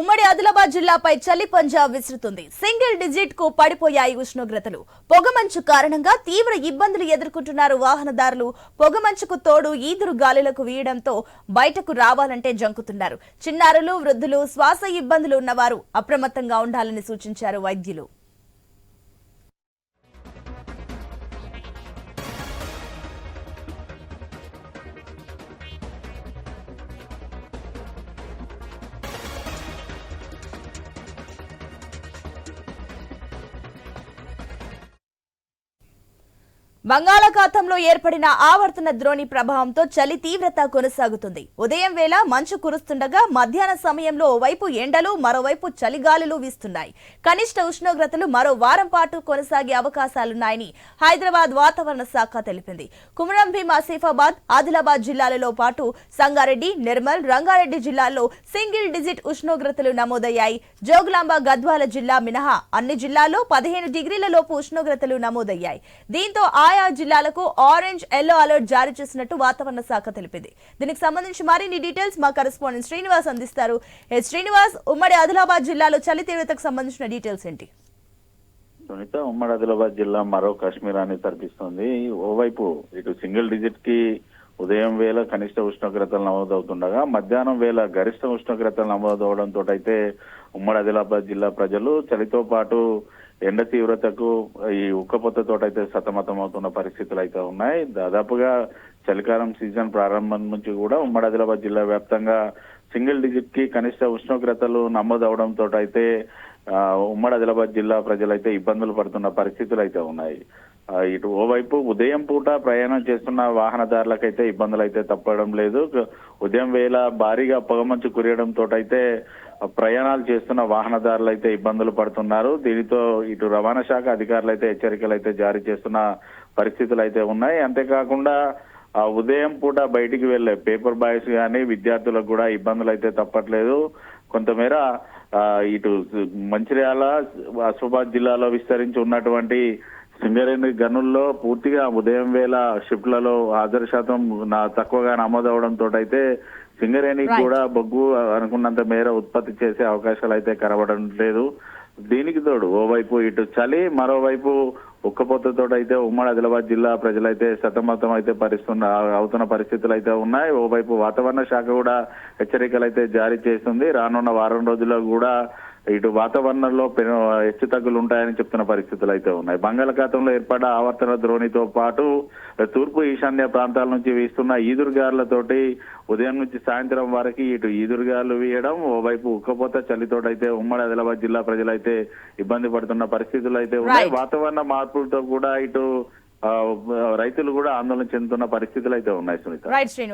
ఉమ్మడి ఆదిలాబాద్ జిల్లాపై చలి పంజా విసురుతుంది. సింగిల్ డిజిట్కు పడిపోయాయి ఉష్ణోగ్రతలు. పొగమంచు కారణంగా తీవ్ర ఇబ్బందులు ఎదుర్కొంటున్నారు వాహనదారులు. పొగమంచుకు తోడు ఈదురు గాలులకు వీయడంతో బయటకు రావాలంటే జంకుతున్నారు. చిన్నారులు వృద్ధులు శ్వాస ఇబ్బందులు ఉన్నవారు అప్రమత్తంగా ఉండాలని సూచించారు వైద్యులు. బంగాళాఖాతంలో ఏర్పడిన ఆవర్తన ద్రోణి ప్రభావంతో చలి తీవ్రత కొనసాగుతుంది. ఉదయం వేళ మంచు కురుస్తుండగా మధ్యాహ్న సమయంలో ఓవైపు ఎండలు మరోవైపు చలిగాలులు వీస్తున్నాయి. కనిష్ట ఉష్ణోగ్రతలు మరో వారం పాటు కొనసాగే అవకాశాలున్నాయని హైదరాబాద్ వాతావరణ శాఖ తెలిపింది. కుమరం భీం ఆసిఫాబాద్ ఆదిలాబాద్ జిల్లాలలో పాటు సంగారెడ్డి నిర్మల్ రంగారెడ్డి జిల్లాల్లో సింగిల్ డిజిట్ ఉష్ణోగ్రతలు నమోదయ్యాయి. జోగులాంబ గద్వాల జిల్లా మినహా అన్ని జిల్లాల్లో పదిహేను డిగ్రీల లోపు ఉష్ణోగ్రతలు నమోదయ్యాయి. దీంతో ఆయా జిల్లాలకు ఆరెంజ్ ఎల్లో అలర్ట్ జారీ చేసినట్టు వాతావరణ శాఖ తెలిపింది. దీనికి సంబంధించి మరిన్ని డీటెయిల్స్ మా కరెస్పాండెంట్ శ్రీనివాస్ అందిస్తారు. ఏ శ్రీనివాస్ ఉమ్మడి ఆదిలాబాద్ జిల్లాలో చలి తీవ్రతకు సంబంధించిన డీటెయిల్స్ ఏంటి? సునీత ఉమ్మడి ఆదిలాబాద్ జిల్లా మరో కాశ్మీరాన్ని తరపిస్తుంది ఓవైపు ఇటు సింగిల్ డిజిట్కి ఉదయం వేళ కనిష్ట ఉష్ణోగ్రతలు నమోదవుతుండగా మధ్యాహ్నం వేళ గరిష్ట ఉష్ణోగ్రతలు నమోదవడంతో అయితే ఉమ్మడి ఆదిలాబాద్ జిల్లా ప్రజలు చలితో పాటు ఎండ తీవ్రతకు ఈ ఉక్కపోతతో అయితే సతమతం అవుతున్న పరిస్థితులు అయితే ఉన్నాయి. దాదాపుగా చలికాలం సీజన్ ప్రారంభం నుంచి కూడా ఉమ్మడి ఆదిలాబాద్ జిల్లా వ్యాప్తంగా సింగిల్ డిజిట్కి కనిష్ట ఉష్ణోగ్రతలు నమోదవడంతో అయితే ఉమ్మడి ఆదిలాబాద్ జిల్లా ప్రజలైతే ఇబ్బందులు పడుతున్న పరిస్థితులు అయితే ఉన్నాయి. ఇటు ఓవైపు ఉదయం పూట ప్రయాణం చేస్తున్న వాహనదారులకైతే ఇబ్బందులు అయితే తప్పడం లేదు. ఉదయం వేళ భారీగా పొగమంచు కురియడంతో అయితే ప్రయాణాలు చేస్తున్న వాహనదారులు అయితే ఇబ్బందులు పడుతున్నారు. దీనితో ఇటు రవాణా శాఖ అధికారులు అయితే హెచ్చరికలు అయితే జారీ చేస్తున్న పరిస్థితులు అయితే ఉన్నాయి. అంతేకాకుండా ఆ ఉదయం పూట బయటికి వెళ్ళే పేపర్ బాయ్స్ కానీ విద్యార్థులకు కూడా ఇబ్బందులు అయితే తప్పట్లేదు. కొంతమేర ఇటు మంచిర్యాల ఆసిఫాబాద్ జిల్లాలో విస్తరించి ఉన్నటువంటి సింగరేణి గనుల్లో పూర్తిగా ఉదయం వేళ షిఫ్ట్లలో హాజరు శాతం నా తక్కువగా నమోదవడంతో అయితే Right. కూడా బొగ్గు అనుకున్నంత మేర ఉత్పత్తి చేసే అవకాశాలు అయితే కనబడడం లేదు. దీనికి తోడు ఓవైపు ఇటు చలి మరోవైపు ఉక్కపోతతో అయితే ఉమ్మడి ఆదిలాబాద్ జిల్లా ప్రజలైతే సతమతం అయితే పరిస్తున్న అవుతున్న పరిస్థితులు అయితే ఉన్నాయి. ఓవైపు వాతావరణ శాఖ కూడా హెచ్చరికలు అయితే జారీ చేస్తుంది. రానున్న వారం రోజుల్లో కూడా ఇటు వాతావరణంలో పెను హెచ్చు తగ్గులు ఉంటాయని చెప్తున్న పరిస్థితులు అయితే ఉన్నాయి. బంగాళాఖాతంలో ఏర్పడ్డ ఆవర్తన ద్రోణితో పాటు తూర్పు ఈశాన్య ప్రాంతాల నుంచి వీస్తున్న ఈదురుగాలులతోటి ఉదయం నుంచి సాయంత్రం వరకు ఇటు ఈదురుగాలు వీయడం ఓవైపు ఉక్కపోత చలితోటైతే ఉమ్మడి ఆదిలాబాద్ జిల్లా ప్రజలైతే ఇబ్బంది పడుతున్న పరిస్థితులు అయితే ఉన్నాయి. వాతావరణ మార్పులతో కూడా ఇటు రైతులు కూడా ఆందోళన చెందుతున్న పరిస్థితులు అయితే ఉన్నాయి సునీత.